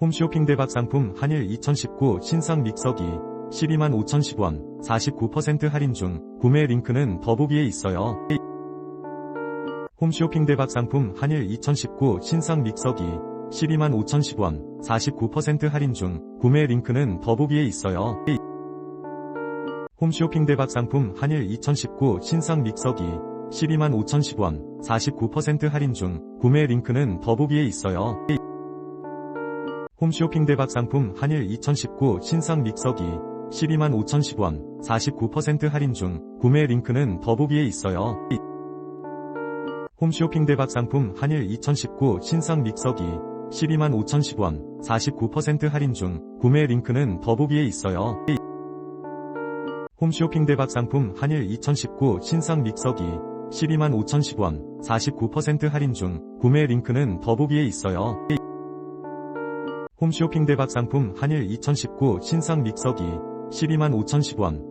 홈쇼핑 대박 상품 한일 2019 신상 믹서기 12만 5,010원 49% 할인 중 구매 링크는 더보기에 있어요. 홈쇼핑 대박 상품 한일 2019 신상 믹서기 12만 5,010원 49% 할인 중 구매 링크는 더보기에 있어요. 홈쇼핑 대박 상품 한일 2019 신상 믹서기 12만 5,010원 49% 할인 중 구매 링크는 더보기에 있어요. 홈쇼핑 대박 상품 한일 2019 신상 믹서기 12만 5,010원 49% 할인 중 구매 링크는 더보기에 있어요. 홈쇼핑 대박 상품 한일 2019 신상 믹서기 12만 5,010원 49% 할인 중 구매 링크는 더보기에 있어요. 홈쇼핑 대박 상품 한일 2019 신상 믹서기 12만 5,010원 49% 할인 중 구매 링크는 더보기에 있어요. 홈쇼핑 대박 상품 한일 2019 신상 믹서기 12만 5,010원